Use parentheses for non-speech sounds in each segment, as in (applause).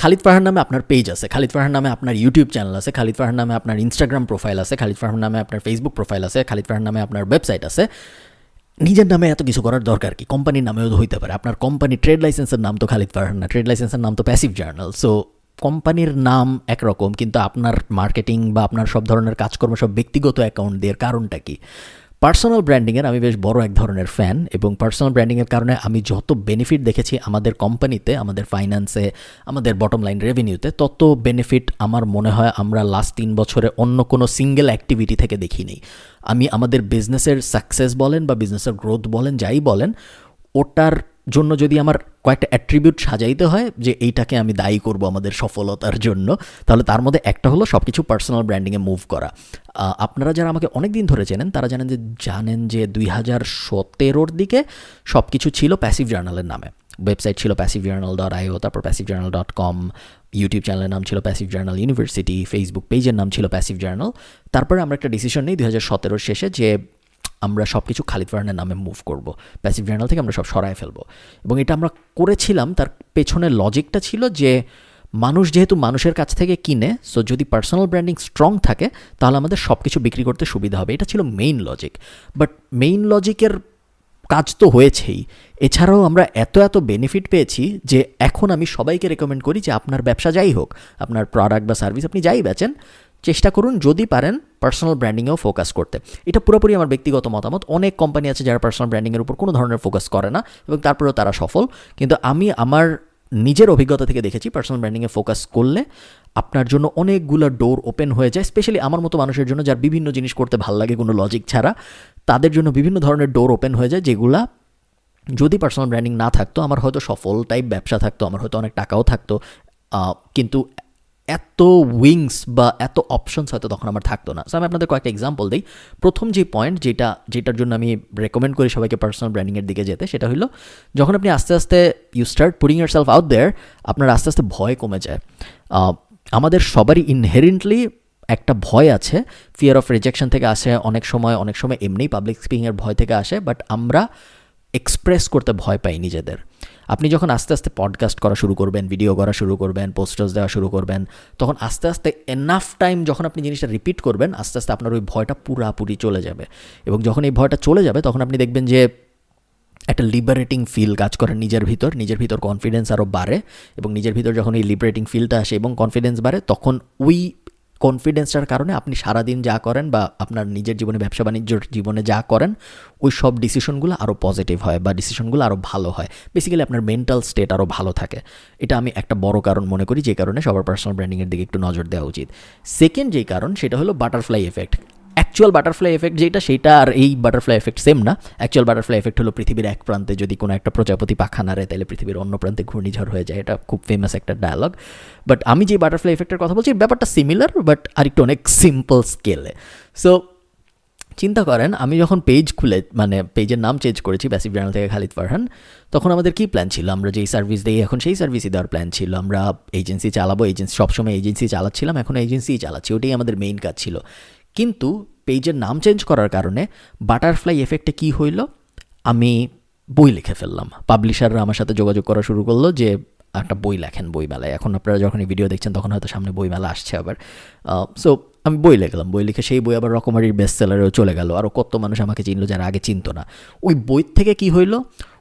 খালিদ ফারহান নামে আপনার পেজ আছে, খালিদ ফারহান নামে আপনার ইউটিউব চ্যানেল আছে, খালিদ ফারহান নামে আপনার ইনস্টাগ্রাম প্রোফাইল আছে, খালিদ ফারহান নামে আপনার ফেসবুক প্রোফাইল আছে, খালিদ ফারহান নামে আপনার ওয়েবসাইট আছে। নিজের নামে এত কিছু করার দরকার কি? কোম্পানির নামেও হইতে পারে। আপনার কোম্পানি ট্রেড লাইসেন্সের নাম তো খালিদ ফারহান না। ট্রেড লাইসেন্সের নাম তো প্যাসিভ জার্নাল সো কোম্পানির নাম একরকম, কিন্তু আপনার মার্কেটিং বা আপনার সব ধরনের কাজকর্ম, সব ব্যক্তিগত অ্যাকাউন্ট দিয়ে কারণটা কি? পার্সোনাল ব্র্যান্ডিংয়ের আমি বেশ বড় এক ধরনের ফ্যান এবং পার্সোনাল ব্র্যান্ডিংয়ের কারণে আমি যত বেনিফিট দেখেছি আমাদের কোম্পানিতে আমাদের ফাইন্যান্সে আমাদের বটম লাইন রেভিনিউতে তত বেনিফিট আমার মনে হয় আমরা লাস্ট তিন বছরে অন্য কোনো সিঙ্গেল অ্যাক্টিভিটি থেকে দেখিনি। আমি আমাদের বিজনেসের সাকসেস বলেন বা বিজনেসের গ্রোথ বলেন, যাই বলেন, ওটার জন্য যদি আমার কয়েকটা অ্যাট্রিবিউট সাজাইতে হয় যে এইটাকে আমি দায়ী করব আমাদের সফলতার জন্য, তাহলে তার মধ্যে একটা হলো সব কিছু পার্সোনাল ব্র্যান্ডিংয়ে মুভ করা। আপনারা যারা আমাকে অনেক দিন ধরে চেনেন, তারা জানেন যে জানেন যে দুই হাজার সতেরোর দিকে সব কিছু ছিল প্যাসিভ জার্নালের নামে। ওয়েবসাইট ছিল প্যাসিভ জার্নাল ডট আইও তারপর passive journal dot com YouTube চ্যানেলের নাম ছিল প্যাসিভ জার্নাল ইউনিভার্সিটি ফেসবুক পেজের নাম ছিল প্যাসিভ জার্নাল তারপরে আমরা একটা ডিসিশন নিই দু হাজার সতেরোর শেষে যে আমরা সব কিছু খালিদ ফারহানের নামে মুভ করব। প্যাসিভ জার্নাল থেকে আমরা সব সরায় ফেলব। এবং এটা আমরা করেছিলাম, তার পেছনের লজিকটা ছিল যে মানুষ যেহেতু মানুষের কাছ থেকে কিনে সো যদি পার্সোনাল ব্র্যান্ডিং স্ট্রং থাকে, তাহলে আমাদের সব কিছু বিক্রি করতে সুবিধা হবে। এটা ছিল মেইন লজিক বাট মেইন লজিকের কাজ তো হয়েছেই। এছাড়াও আমরা এত এত বেনিফিট পেয়েছি যে এখন আমি সবাইকে রেকমেন্ড করি যে আপনার ব্যবসা যাই হোক, আপনার প্রোডাক্ট বা সার্ভিস আপনি যাই বেচেন চেষ্টা করুন যদি পারেন পার্সোনাল ব্র্যান্ডিংয়েও ফোকাস করতে। এটা পুরোপুরি আমার ব্যক্তিগত মতামত। অনেক কোম্পানি আছে যারা পার্সোনাল ব্র্যান্ডিংয়ের উপর কোনো ধরনের ফোকাস করে না এবং তারপরেও তারা সফল। কিন্তু আমি আমার নিজের অভিজ্ঞতা থেকে দেখেছি পার্সোনাল ব্র্যান্ডিংয়ে ফোকাস করলে আপনার জন্য অনেকগুলো ডোর ওপেন হয়ে যায় স্পেশালি আমার মতো মানুষের জন্য যার বিভিন্ন জিনিস করতে ভালো লাগে কোনো লজিক ছাড়া। তাদের জন্য বিভিন্ন ধরনের ডোর ওপেন হয়ে যায় যেগুলা যদি পার্সোনাল ব্র্যান্ডিং না থাকতো, আমার হয়তো সফল টাইপ ব্যবসা থাকতো, আমার হয়তো অনেক টাকাও থাকতো কিন্তু এত উইংস বা এত অপশনস হয়তো তখন আমার থাকতো না। সো আমি আপনাদের কয়েকটা এক্সাম্পল দিই। প্রথম যে পয়েন্ট যেটা, যেটার জন্য আমি রেকমেন্ড করি সবাইকে পার্সোনাল ব্র্যান্ডিংয়ের দিকে যেতে, সেটা হলো যখন আপনি আস্তে আস্তে you start putting yourself out there আপনার আস্তে আস্তে ভয় কমে যায়। আমাদের সবারই ইনহেরেন্টলি একটা ভয় আছে। ফিয়ার অফ রিজেকশন থেকে আসে অনেক সময় অনেক সময় এমনিই পাবলিক স্পিকিংয়ের ভয় থেকে আসে বাট আমরা এক্সপ্রেস করতে ভয় পাই নিজেদের। আপনি যখন আস্তে আস্তে পডকাস্ট করা শুরু করবেন ভিডিও করা শুরু করবেন পোস্টার্স দেওয়া শুরু করবেন, তখন আস্তে আস্তে এনাফ টাইম যখন আপনি জিনিসটা রিপিট করবেন, আস্তে আস্তে আপনার ওই ভয়টা পুরাপুরি চলে যাবে। এবং যখন এই ভয়টা চলে যাবে, তখন আপনি দেখবেন যে একটা লিবারেটিং ফিল কাজ করে নিজের ভিতর নিজের ভিতর কনফিডেন্স আরও বাড়ে এবং নিজের ভিতর যখন এই লিবারেটিং ফিলটা আসে এবং কনফিডেন্স বাড়ে, তখন ওই কনফিডেন্সটার কারণে আপনি সারাদিন যা করেন বা আপনার নিজের জীবনে ব্যবসা বাণিজ্যর জীবনে যা করেন, ওই সব ডিসিশনগুলো আরও পজিটিভ হয় বা ডিসিশনগুলো আরও ভালো হয়। বেসিক্যালি আপনার মেন্টাল স্টেট আরও ভালো থাকে। এটা আমি একটা বড় কারণ মনে করি, যে কারণে সবার পার্সোনাল ব্র্যান্ডিংয়ের দিকে একটু নজর দেওয়া উচিত। সেকেন্ড যেই কারণ, সেটা হলো butterfly effect actual butterfly effect যেটা, সেটা আর এই বাটারফ্লাই এফেক্ট সেম না। অ্যাকচুয়াল বাটারফ্লাই এফেক্ট হলো পৃথিবীর এক প্রান্তে যদি কোনো একটা প্রজাপতি পাখা নাড়ে তাহলে পৃথিবীর অন্য প্রান্তে ঘূর্ণিঝড় হয়ে যায়। এটা খুব ফেমাস একটা ডায়ালগ বাট আমি যে বাটারফ্লাই এফেক্টের কথা বলছি ব্যাপারটা সিমিলার বাট আরেকটু অনেক সিম্পল স্কেলে সো চিন্তা করেন, আমি যখন পেজ খুলে মানে পেজের নাম চেঞ্জ করেছি ব্যাসিভ জার্নাল থেকে খালিদ ফারহান, তখন আমাদের কী প্ল্যান ছিল? আমরা যেই সার্ভিস দিই, এখন সেই সার্ভিসই দেওয়ার প্ল্যান ছিল। আমরা এজেন্সি চালাবো এজেন্সি সবসময় এজেন্সি চালাচ্ছিলাম, এখন এজেন্সিই চালাচ্ছি। ওটাই আমাদের মেইন কাজ ছিল। কিন্তু পেজের নাম চেঞ্জ করার কারণে বাটারফ্লাই এফেক্টে কী হইল? আমি বই লিখে ফেললাম। পাবলিশাররা আমার সাথে যোগাযোগ করা শুরু করল যে, একটা বই লেখেন বই মেলায় এখন আপনারা যখন এই ভিডিও দেখছেন, তখন হয়তো সামনে বই মেলা আসছে আবার। সো আমি বই লিখলাম। বই লিখে সেই বই আবার রকমারির বেস্ট সেলারেও চলে গেল। আরও কত মানুষ আমাকে চিনলো যারা আগে চিনতো না। ওই বই থেকে কি হইল?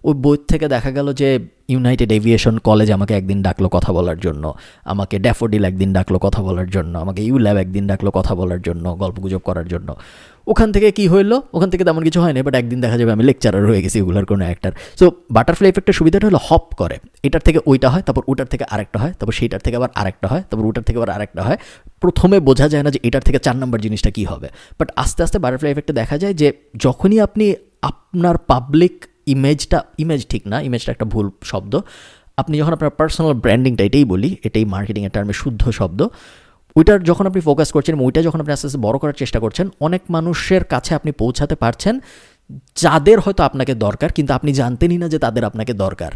ওই বই থেকে দেখা গেল যে ইউনাইটেড এভিয়েশন কলেজ আমাকে একদিন ডাকলো কথা বলার জন্য, আমাকে ড্যাফোডিল একদিন ডাকলো কথা বলার জন্য, আমাকে ইউ ল্যাব একদিন ডাকলো কথা বলার জন্য গল্পগুজব করার জন্য। ওখান থেকে কি হইল? ওখান থেকে তেমন কিছু হয়নি বাট একদিন দেখা যাবে আমি লেকচারার হয়ে গেছি ওগুলোর কোনো একটার সো বাটারফ্লাই এফেক্টের সুবিধাটা হলো হপ করে। এটার থেকে ওইটা হয়, তারপর ওটার থেকে আরেকটা হয়, তারপর সেইটার থেকে আবার আরেকটা হয়, তারপর ওটার থেকে আবার আরেকটা হয়। প্রথমে বোঝা যায় না যে এটার থেকে চার নম্বর জিনিসটা কী হবে। বাট আস্তে আস্তে বাটারফ্লাই এফেক্টে দেখা যায় যে যখনই আপনি আপনার পাবলিক ইমেজটা ইমেজ ঠিক না ইমেজটা একটা ভুল শব্দ। আপনি যখন আপনার পার্সোনাল ব্র্যান্ডিংটা এটাই বলি, এটাই মার্কেটিংয়ের টার্মে শুদ্ধ শব্দ। ওইটার যখন আপনি ফোকাস করছেন এবং ওইটা যখন আপনি আস্তে আস্তে বড় করার চেষ্টা করছেন, অনেক মানুষের কাছে আপনি পৌঁছাতে পারছেন যাদের হয়তো আপনাকে দরকার, কিন্তু আপনি জানতেনই না যে তাদের আপনাকে দরকার।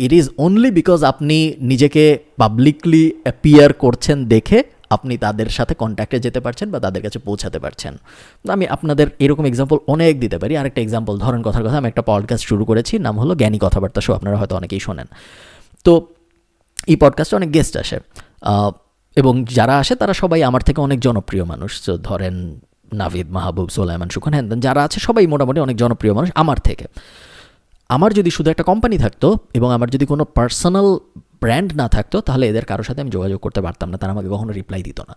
ইট ইজ অনলি বিকজ আপনি নিজেকে পাবলিকলি অ্যাপিয়ার করছেন দেখে আপনি তাদের সাথে কন্ট্যাক্টে যেতে পারছেন বা তাদের কাছে পৌঁছাতে পারছেন। আমি আপনাদের এরকম এক্সাম্পল অনেক দিতে পারি। আরেকটা এক্সাম্পল ধরেন কথার কথা, আমি একটা পডকাস্ট শুরু করেছি, নাম হলো জ্ঞানী কথাবার্তা শো আপনারা হয়তো অনেকেই শোনেন। তো এই পডকাস্টে অনেক গেস্ট আসে। এবং যারা আসে, তারা সবাই আমার থেকে অনেক জনপ্রিয় মানুষ। তো ধরেন নাভিদ, মাহবুব সোলাইমান সুখান হ্যান যারা আছে, সবাই মোটামুটি অনেক জনপ্রিয় মানুষ আমার থেকে। আমার যদি শুধু একটা কোম্পানি থাকতো এবং আমার যদি কোনো পার্সোনাল ব্র্যান্ড না থাকতো, তাহলে এদের কারোর সাথে আমি যোগাযোগ করতে পারতাম না। তারা আমাকে কখনো রিপ্লাই দিত না।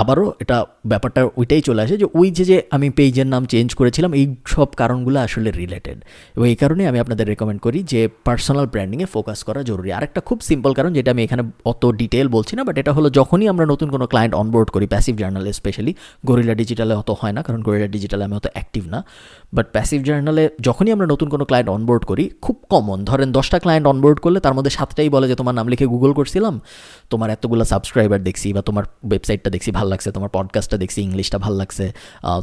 আবারও এটা ব্যাপারটা ওইটাই চলে আসে যে ওই যে যে আমি পেজের নাম চেঞ্জ করেছিলাম, এই সব কারণগুলো আসলে রিলেটেড এবং এই কারণে আমি আপনাদের রেকমেন্ড করি যে পার্সোনাল ব্র্যান্ডিংয়ে ফোকাস করা জরুরি। আরেকটা খুব সিম্পল কারণ যেটা আমি এখানে অত ডিটেল বলছি না বাট এটা হলো যখনই আমরা নতুন কোনো ক্লায়েন্ট অনবোর্ড করি প্যাসিভ জার্নালে স্পেশালি গরিলা ডিজিটালে অত হয় না, কারণ গরিলা ডিজিটালে আমি অত অ্যাক্টিভ না বাট প্যাসিভ জার্নালে যখনই আমরা নতুন কোনো ক্লায়েন্ট অনবোর্ড করি, খুব কমন ধরেন দশটা ক্লায়েন্ট অনবোর্ড করলে তার মধ্যে সাতটাই বলে যে, তোমার নাম লিখে গুগল করছিলাম, তোমার এতগুলো সাবস্ক্রাইবার দেখছি বা তোমার ওয়েবসাইটটা দেখছি ভালো লাগছে, তোমার পডকাস্টটা দেখছি ইংলিশটা ভালো লাগছে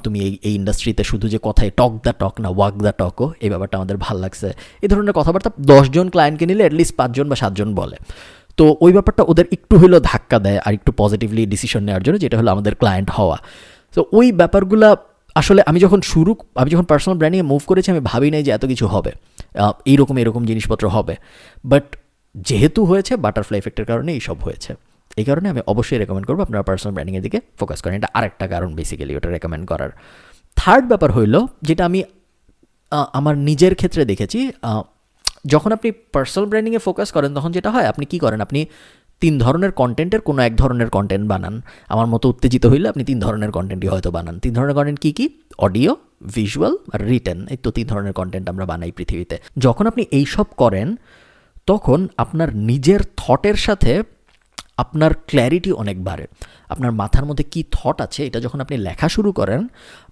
তুমি এই এই ইন্ডাস্ট্রিতে শুধু যে কথায় টক দ্য টক না ওয়াক দ্য টকও এই ব্যাপারটা আমাদের ভালো লাগছে। এই ধরনের কথাবার্তা দশজন ক্লায়েন্টকে নিলে অ্যাটলিস্ট পাঁচজন বা সাতজন বলে। তো ওই ব্যাপারটা ওদের একটু হলেও ধাক্কা দেয় আর একটু পজিটিভলি ডিসিশন নেওয়ার জন্য, যেটা হলো আমাদের ক্লায়েন্ট হওয়া। তো ওই ব্যাপারগুলা আসলে আমি যখন শুরু, আমি যখন পার্সোনাল ব্র্যান্ডিংয়ে মুভ করেছি, আমি ভাবি নাই যে এত কিছু হবে। এইরকম এরকম জিনিসপত্র হবে। বাট যেহেতু হয়েছে বাটারফ্লাই এফেক্টের কারণে এইসব হয়েছে। এই কারণে আমি অবশ্যই রেকমেন্ড করব আপনারা পার্সোনাল ব্র্যান্ডিংয়ের দিকে ফোকাস করেন। এটা আরেকটা কারণ বেসিক্যালি ওটা রেকমেন্ড করার। থার্ড ব্যাপার হইল, যেটা আমি আমার নিজের ক্ষেত্রে দেখেছি যখন আপনি পার্সোনাল ব্র্যান্ডিংয়ে ফোকাস করেন, তখন যেটা হয়, আপনি কি করেন? আপনি তিন ধরনের কন্টেন্টের কোনো এক ধরনের কন্টেন্ট বানান। আমার মতো উত্তেজিত হইলে আপনি তিন ধরনের কন্টেন্টই হয়তো বানান। তিন ধরনের কন্টেন্ট কী কী? অডিও ভিজুয়াল আর রিটেন এই তো তিন ধরনের কন্টেন্ট আমরা বানাই পৃথিবীতে। যখন আপনি এইসব করেন, তখন আপনার নিজের থটের সাথে আপনার ক্ল্যারিটি অনেক বাড়ে। আপনার মাথার মধ্যে কি থট আছে, এটা যখন আপনি লেখা শুরু করেন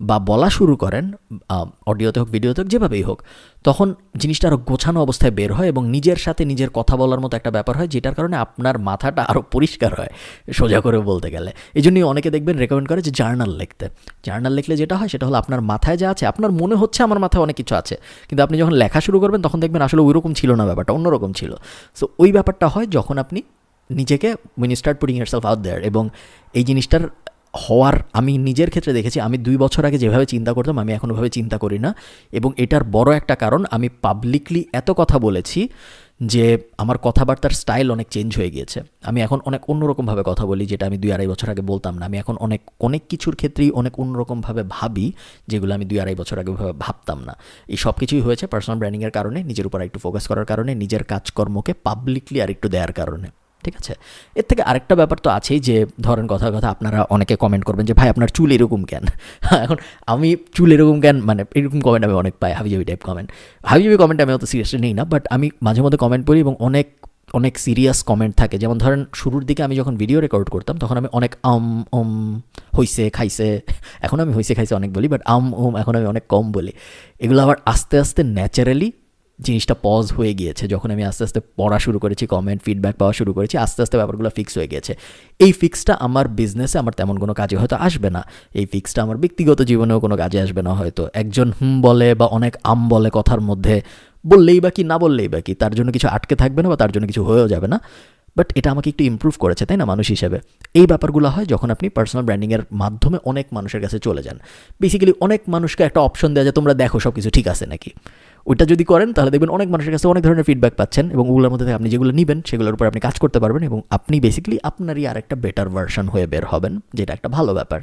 বা বলা শুরু করেন অডিওতে হোক ভিডিওতে হোক, যেভাবেই হোক, তখন জিনিসটা আরও গোছানো অবস্থায় বের হয় এবং নিজের সাথে নিজের কথা বলার মতো একটা ব্যাপার হয়, যেটার কারণে আপনার মাথাটা আরও পরিষ্কার হয়, সোজা করে বলতে গেলে। এই জন্যই অনেকে দেখবেন রেকমেন্ড করে যে জার্নাল লিখতে। জার্নাল লিখলে যেটা হয়, সেটা হলো আপনার মাথায় যা আছে, আপনার মনে হচ্ছে আমার মাথায় অনেক কিছু আছে, কিন্তু আপনি যখন লেখা শুরু করবেন, তখন দেখবেন আসলে ওইরকম ছিল না ব্যাপারটা, অন্যরকম ছিল। সো ওই ব্যাপারটা হয় যখন আপনি নিজেকে win start putting yourself out there এবং এই জিনিসটার হওয়ার আমি নিজের ক্ষেত্রে দেখেছি, আমি দুই বছর আগে যেভাবে চিন্তা করতাম, আমি এখন ওভাবে চিন্তা করি না এবং এটার বড় একটা কারণ, আমি পাবলিকলি এত কথা বলেছি যে আমার কথাবার্তার স্টাইল অনেক চেঞ্জ হয়ে গিয়েছে। আমি এখন অনেক অন্যরকমভাবে কথা বলি, যেটা আমি দুই আড়াই বছর আগে বলতাম না। আমি এখন অনেক অনেক কিছুর ক্ষেত্রেই অনেক অন্যরকমভাবে ভাবি, যেগুলো আমি দুই আড়াই বছর আগে ভাবতাম না। এই সব কিছুই হয়েছে পার্সোনাল ব্র্যান্ডিংয়ের কারণে, নিজের উপর একটু ফোকাস করার কারণে, নিজের কাজকর্মকে পাবলিকলি আর একটু দেওয়ার কারণে। ঠিক আছে? এর থেকে আরেকটা ব্যাপার তো আছেই যে, ধরেন কথা কথা আপনারা অনেকে কমেন্ট করবেন যে, ভাই, আপনার চুল এরকম কেন? (laughs) এখন আমি চুল এরকম কেন? মানে এরকম কমেন্ট আমি অনেক পাই, হাবিজাবি টাইপ কমেন্ট হাবিজাবি কমেন্ট আমি অত সিরিয়াসলি নেই না বাট আমি মাঝে মধ্যে কমেন্ট করি এবং অনেক অনেক সিরিয়াস কমেন্ট থাকে। যেমন ধরেন, শুরুর দিকে আমি যখন ভিডিও রেকর্ড করতাম, তখন আমি অনেক আম ওম হইছে, খাইছে, (laughs) এখন আমি হইছে, খাইছে অনেক বলি বাট আম ওম এখন আমি অনেক কম বলি। এগুলো আবার আস্তে আস্তে ন্যাচারালি জিনিসটা পজ হয়ে গিয়েছে, যখন আমি আস্তে আস্তে পড়া শুরু করেছি কমেন্ট ফিডব্যাক পাওয়া শুরু করেছি, আস্তে আস্তে ব্যাপারগুলো ফিক্স হয়ে গেছে এই ফিক্সটা আমার বিজনেসে আমার তেমন কোনো কাজে হয়তো আসবে না। এই ফিক্সটা আমার ব্যক্তিগত জীবনেও কোনো কাজে আসবে না হয়তো। একজন হুম বলে বা অনেক আম বলে কথার মধ্যে বললেই বা কি না বললেই বা কি, তার জন্য কিছু আটকে থাকবে না বা তার জন্য কিছু হয়েও যাবে না। বাট এটা আমাকে একটু ইমপ্রুভ করেছে, তাই না, মানুষ হিসেবে? এই ব্যাপারগুলো হয় যখন আপনি পার্সোনাল ব্র্যান্ডিংয়ের মাধ্যমে অনেক মানুষের কাছে চলে যান। বেসিক্যালি অনেক মানুষকে একটা অপশন দেওয়া যায় তোমরা দেখো সব কিছু ঠিক আছে নাকি? ওইটা যদি করেন, তাহলে দেখবেন অনেক মানুষের কাছে অনেক ধরনের ফিডব্যাক পাচ্ছেন এবং ওগুলোর মধ্যে আপনি যেগুলো নেবেন, সেগুলোর উপর আপনি কাজ করতে পারবেন এবং আপনি বেসিক্যালি আপনারই আর একটা বেটার ভার্সন হয়ে বের হবেন, যেটা একটা ভালো ব্যাপার।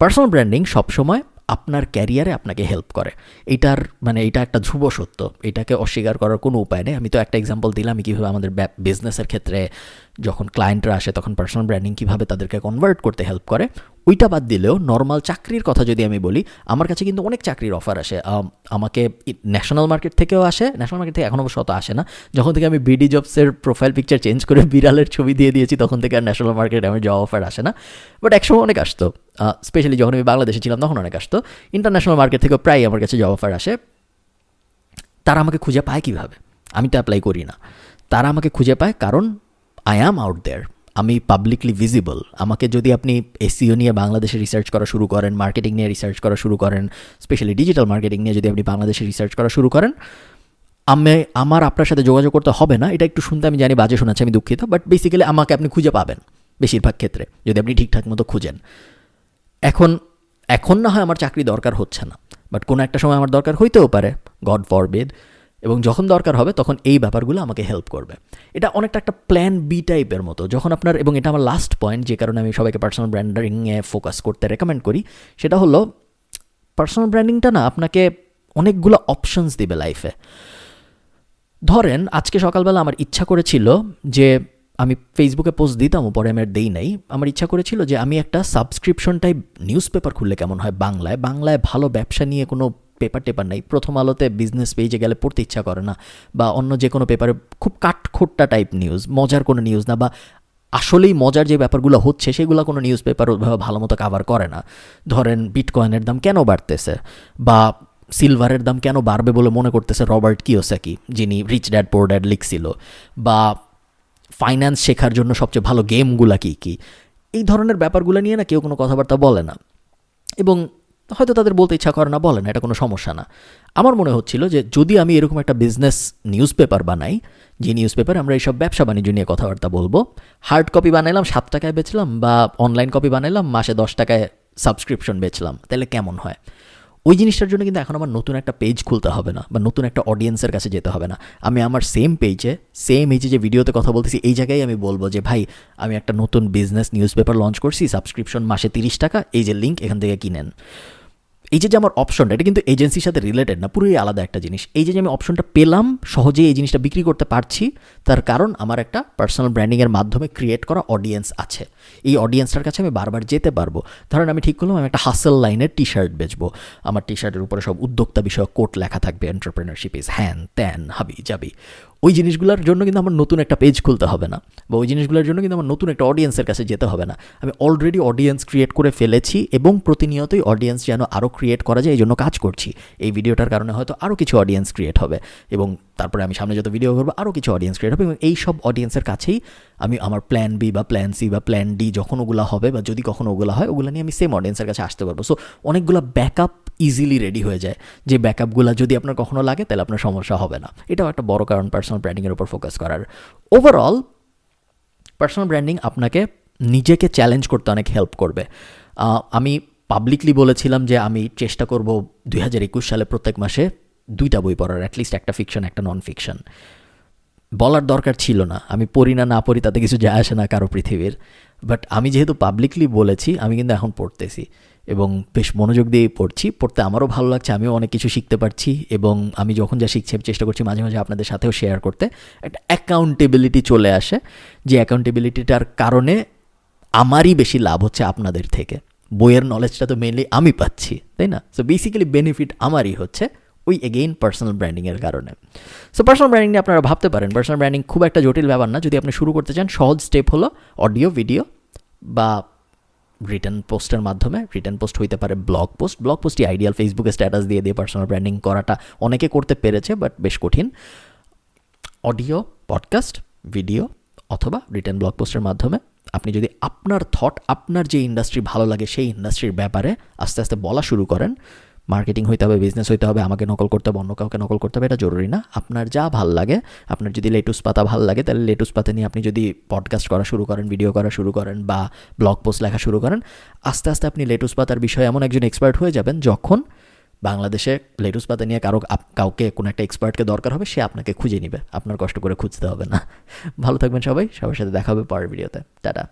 পার্সোনাল ব্র্যান্ডিং সবসময় আপনার ক্যারিয়ারে আপনাকে হেল্প করে। এটার মানে এটা একটা ধ্রুব সত্য। এটাকে অস্বীকার করার কোনো উপায় নেই। আমি তো একটা এক্সাম্পল দিলাম কীভাবে আমাদের বিজনেসের ক্ষেত্রে যখন ক্লায়েন্টরা আসে, তখন পার্সোনাল ব্র্যান্ডিং কীভাবে তাদেরকে কনভার্ট করতে হেল্প করে, ওইটা বাদ দিলেও নর্মাল চাকরির কথা যদি আমি বলি, আমার কাছে কিন্তু অনেক চাকরির অফার আসে। আমাকে ন্যাশনাল মার্কেট থেকেও আসে ন্যাশনাল মার্কেট থেকে এখন অবশ্য অত আসে না। যখন থেকে আমি বিডি জবসের প্রোফাইল পিকচার চেঞ্জ করে বিড়ালের ছবি দিয়ে দিয়েছি, তখন থেকে আর ন্যাশনাল মার্কেটে আমার জব অফার আসে না। বাট একসময় অনেক আসতো। স্পেশালি যখন আমি বাংলাদেশে ছিলাম, তখন অনেক আসতো। ইন্টারন্যাশনাল মার্কেট থেকেও প্রায় আমার কাছে জব অফার আসে। তারা আমাকে খুঁজে পায় কীভাবে? আমি তো অ্যাপ্লাই করি না। তারা আমাকে খুঁজে পায় কারণ আই অ্যাম আউট দেয়ার আমি পাবলিকলি ভিজিবল আমাকে যদি আপনি এসিও নিয়ে বাংলাদেশে রিসার্চ করা শুরু করেন মার্কেটিং নিয়ে রিসার্চ করা শুরু করেন স্পেশালি ডিজিটাল মার্কেটিং নিয়ে যদি আপনি বাংলাদেশে রিসার্চ করা শুরু করেন, আমি, আমার আপনার সাথে যোগাযোগ করতে হবে না। এটা একটু শুনতে আমি জানি, বাজে শোনাচ্ছি, আমি দুঃখিত বাট বেসিক্যালি আমাকে আপনি খুঁজে পাবেন বেশিরভাগ ক্ষেত্রে, যদি আপনি ঠিকঠাক মতো খুঁজেন। এখন এখন না হয় আমার চাকরি দরকার হচ্ছে না বাট কোনো একটা সময় আমার দরকার হইতেও পারে গড ফরবেদ এবং যখন দরকার হবে তখন এই ব্যাপারগুলো আমাকে হেল্প করবে। এটা অনেকটা একটা প্ল্যান বি টাইপের মতো। যখন আপনার, এবং এটা আমার লাস্ট পয়েন্ট যে কারণে আমি সবাইকে পার্সোনাল ব্র্যান্ডিংয়ে ফোকাস করতে রেকমেন্ড করি, সেটা হলো পার্সোনাল ব্র্যান্ডিংটা না আপনাকে অনেকগুলো অপশনস দিবে লাইফে ধরেন, আজকে সকালবেলা আমার ইচ্ছা করেছিল যে আমি ফেসবুকে পোস্ট দিতাম পরে আমি আর দেই নাই। আমার ইচ্ছা করেছিল যে আমি একটা সাবস্ক্রিপশন টাইপ নিউজ পেপার খুললে কেমন হয় বাংলায়। বাংলায় ভালো ব্যবসা নিয়ে কোনো পেপার টেপার নাই। প্রথম আলোতে বিজনেস পেজে গেলে পড়তে ইচ্ছা করে না। বা অন্য যে কোনো পেপারে খুব কাঠখোট্টা টাইপ নিউজ মজার কোনো নিউজ না বা আসলেই মজার যে ব্যাপারগুলো হচ্ছে, সেগুলো কোনো নিউজ পেপার ভালো মতো কাভার করে না। ধরেন বিটকয়েনের দাম কেন বাড়তেছে? বা সিলভারের দাম কেন বাড়বে বলে মনে করতেছে রবার্ট কিওসাকি, যিনি রিচ ড্যাড পোর ড্যাড লিখছিল? বা ফাইন্যান্স শেখার জন্য সবচেয়ে ভালো গেমগুলা কী কী? এই ধরনের ব্যাপারগুলো নিয়ে না কেউ কোনো কথাবার্তা বলে না। এবং হয়তো তাদের বলতে ইচ্ছা করে না, বলে না, এটা কোনো সমস্যা না। আমার মনে হচ্ছিল যে যদি আমি এরকম একটা বিজনেস নিউজ পেপার বানাই, যে নিউজ পেপার আমরা এইসব ব্যবসা বাণিজ্য নিয়ে কথাবার্তা বলব হার্ড কপি বানাইলাম, সাত টাকায় বেচলাম বা অনলাইন কপি বানাইলাম, মাসে দশ টাকায় সাবস্ক্রিপশন বেচলাম, তাহলে কেমন হয়? ওই জিনিসটার জন্য কিন্তু এখন আমার নতুন একটা পেজ খুলতে হবে না, বা নতুন একটা অডিয়েন্সের কাছে যেতে হবে না। আমি আমার সেম পেজে সেম এই যে ভিডিওতে কথা বলতেছি, এই জায়গায় আমি বলব যে, ভাই, আমি একটা নতুন বিজনেস নিউজ পেপার লঞ্চ করছি সাবস্ক্রিপশন মাসে তিরিশ টাকা, এই যে লিঙ্ক এখান থেকে কিনেন। এই যে যে আমার অপশনটা এটা কিন্তু এজেন্সির সাথে রিলেটেড না, পুরোই আলাদা একটা জিনিস। এই যে আমি অপশনটা পেলাম সহজে এই জিনিসটা বিক্রি করতে পারছি, তার কারণ আমার একটা পার্সোনাল ব্র্যান্ডিংয়ের মাধ্যমে ক্রিয়েট করা অডিয়েন্স আছে। এই অডিয়েন্সটার কাছে আমি বারবার যেতে পারব। ধরেন আমি ঠিক করলাম, আমি একটা হাসেল লাইনের টি শার্ট বেচবো। আমার টি শার্টের উপরে সব উদ্যোক্তা বিষয়ক কোট লেখা থাকবে এন্টারপ্রেনারশিপ ইজ হ্যান ত্যান হাবি যাবি ওই জিনিসগুলোর জন্য কিন্তু আমার নতুন একটা পেজ খুলতে হবে না, বা ওই জিনিসগুলোর জন্য কিন্তু আমার নতুন একটা অডিয়েন্সের কাছে যেতে হবে না। আমি অলরেডি অডিয়েন্স ক্রিয়েট করে ফেলেছি, এবং প্রতিনিয়তই অডিয়েন্স যেন আরও ক্রিয়েট করা যায় এই জন্য কাজ করছি। এই ভিডিওটার কারণে হয়তো আরও কিছু অডিয়েন্স ক্রিয়েট হবে এবং তারপরে আমি সামনে যত ভিডিও করব আরও কিছু অডিয়েন্স ক্রিয়েট হবে এবং এই সব অডিয়েন্সের কাছেই আমি আমার প্ল্যান বি বা প্ল্যান সি বা প্ল্যান ডি যখন ওগুলো হবে বা যদি কখনো ওগুলো হয়, ওগুলো নিয়ে আমি সেম অডিয়েন্সের কাছে আসতে পারব। সো অনেকগুলো ব্যাকআপ ইজিলি রেডি হয়ে যায়। যে ব্যাকআপগুলো যদি আপনার কখনো লাগে, তাহলে আপনার সমস্যা হবে না। এটাও একটা বড় কারণ পার্সোনাল ব্র্যান্ডিংয়ের উপর ফোকাস করার। ওভারঅল পার্সোনাল ব্র্যান্ডিং আপনাকে নিজেকে চ্যালেঞ্জ করতে অনেক হেল্প করবে। আমি পাবলিকলি বলেছিলাম যে আমি চেষ্টা করব দুই হাজার একুশ সালে প্রত্যেক মাসে দুইটা বই পড়ার অ্যাটলিস্ট একটা ফিকশন একটা নন ফিকশন বলার দরকার ছিল না। আমি পড়ি না না পড়ি, তাতে কিছু যায় আসে না কারও পৃথিবীর। বাট আমি যেহেতু পাবলিকলি বলেছি, আমি কিন্তু এখন পড়তেছি। এবং বেশ মনোযোগ দিয়ে পড়ছি। পড়তে আমারও ভালো লাগছে, আমিও অনেক কিছু শিখতে পারছি। এবং আমি যখন যা শিখছি, আমি চেষ্টা করছি মাঝে মাঝে আপনাদের সাথেও শেয়ার করতে। একটা অ্যাকাউন্টেবিলিটি চলে আসে। যে অ্যাকাউন্টেবিলিটিটার কারণে আমারই বেশি লাভ হচ্ছে আপনাদের থেকে। বইয়ের নলেজটা তো মেনলি আমি পাচ্ছি, তাই না? সো বেসিক্যালি বেনিফিট আমারই হচ্ছে ওই এগেইন পার্সোনাল ব্র্যান্ডিংয়ের কারণে। সো পার্সোনাল ব্র্যান্ডিং নিয়ে আপনারা ভাবতে পারেন পার্সোনাল ব্র্যান্ডিং খুব একটা জটিল ব্যাপার না, যদি আপনি শুরু করতে চান, সহজ স্টেপ হলো অডিও ভিডিও বা রিটার্ন পোস্টের মাধ্যমে। রিটার্ন পোস্ট হইতে পারে ব্লগ পোস্ট ব্লগ পোস্টই আইডিয়াল ফেসবুকে স্ট্যাটাস দিয়ে দিয়ে পার্সোনাল ব্র্যান্ডিং করাটা অনেকে করতে পেরেছে বাট বেশ কঠিন। অডিও পডকাস্ট ভিডিও অথবা রিটার্ন ব্লগ পোস্টের মাধ্যমে। আপনি যদি আপনার থট আপনার যে ইন্ডাস্ট্রি ভালো লাগে সেই ইন্ডাস্ট্রির ব্যাপারে আস্তে আস্তে বলা শুরু করেন। মার্কেটিং হইতে হবে বিজনেস হইতে হবে, আমাকে নকল করতে হবে, অন্য কাউকে নকল করতে হবে, এটা জরুরি না। আপনার যা ভালো লাগে, আপনার যদি লেটুস পাতা ভালো লাগে, তাহলে লেটুস পাতা নিয়ে আপনি যদি পডকাস্ট করা শুরু করেন ভিডিও করা শুরু করেন বা ব্লগ পোস্ট লেখা শুরু করেন, আস্তে আস্তে আপনি লেটুস পাতার বিষয়ে এমন একজন এক্সপার্ট হয়ে যাবেন যখন বাংলাদেশে লেটুস পাতা নিয়ে কারও কাউকে কোনো একটা এক্সপার্টকে দরকার হবে, সে আপনাকে খুঁজে নিবে। আপনার কষ্ট করে খুঁজতে হবে না। ভালো থাকবেন সবাই। সবার সাথে দেখা হবে পরের ভিডিওতে। টাটা।